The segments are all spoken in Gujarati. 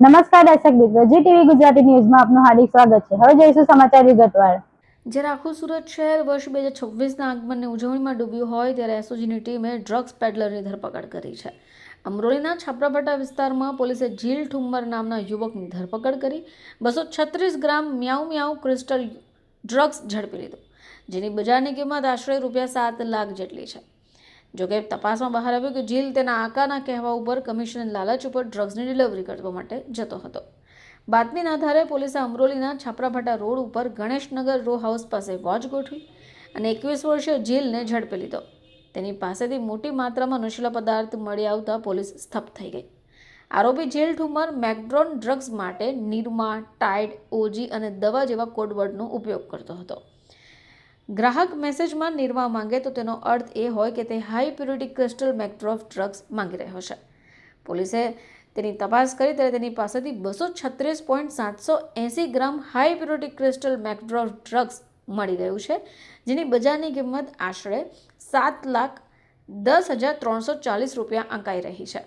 નમસ્કાર દર્શક મિત્રો, જી ટીવી ગુજરાતી ન્યૂઝમાં આપનું હાર્દિક સ્વાગત છે. હવે જોઈશું સમાચાર વિગતવાર જ્યારે આખું સુરત શહેર વર્ષ બે હજાર છવ્વીસના આગમનની ઉજવણીમાં ડૂબ્યું હોય ત્યારે એસઓજીની ટીમે ડ્રગ્સ પેડલરની ધરપકડ કરી છે. અમરોલીના છાપરાભાટા વિસ્તારમાં પોલીસે જીલ ઠુમ્મર નામના યુવકની ધરપકડ કરી બસો છત્રીસ ગ્રામ મ્યાઉ મ્યાઉ ક્રિસ્ટલ ડ્રગ્સ ઝડપી લીધું, જેની બજારની કિંમત આશરે રૂપિયા સાત લાખ જેટલી છે. જોકે તપાસમાં બહાર આવ્યું કે જીલ તેના આકાના કહેવા ઉપર કમિશન લાલચ ઉપર ડ્રગ્સની ડિલિવરી કરવા માટે જતો હતો. બાતમીના આધારે પોલીસે અમરોલીના છાપરાભાટા રોડ ઉપર ગણેશનગર રો હાઉસ પાસે વોચ ગોઠવી અને એકવીસ વર્ષીય જીલને ઝડપી લીધો. તેની પાસેથી મોટી માત્રામાં નશીલા પદાર્થ મળી આવતા પોલીસ સ્તબ્ધ થઈ ગઈ. આરોપી જેલ ઠુમર મેકડ્રોન ડ્રગ્સ માટે નિરમા ટાઇડ, ઓજી અને દવા જેવા કોડવર્ડનો ઉપયોગ કરતો હતો. ગ્રાહક મેસેજમાં નિરમા માંગે તો તેનો અર્થ એ હોય કે તે હાઈ પ્યોરિટી ક્રિસ્ટલ મેક્ટ્રોફ ડ્રગ્સ માંગી રહ્યો છે. પોલીસે તેની તપાસ કરી ત્યારે તેની પાસેથી બસો છત્રીસ પોઈન્ટ સાતસો એંસી ગ્રામ હાઈ પ્યોરિટી ક્રિસ્ટલ મેક્ટ્રોફ ડ્રગ્સ મળી ગયું છે, જેની બજારની કિંમત આશરે સાત લાખ દસ હજાર ત્રણસો ચાલીસ રૂપિયા આંકાઈ રહી છે.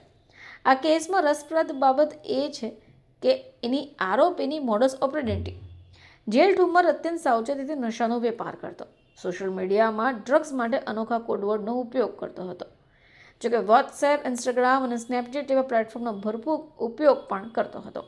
આ કેસમાં રસપ્રદ બાબત એ છે કે એની આરોપીની મોડસ ઓપરેડિટી જેલ ઠુમર અત્યંત સાવચેતીથી નશાનો વેપાર કરતો. સોશિયલ મીડિયામાં ડ્રગ્સ માટે અનોખા કોડવર્ડનો ઉપયોગ કરતો હતો. જોકે વોટ્સએપ, ઇન્સ્ટાગ્રામ અને સ્નેપચેટ જેવા પ્લેટફોર્મનો ભરપૂર ઉપયોગ પણ કરતો હતો.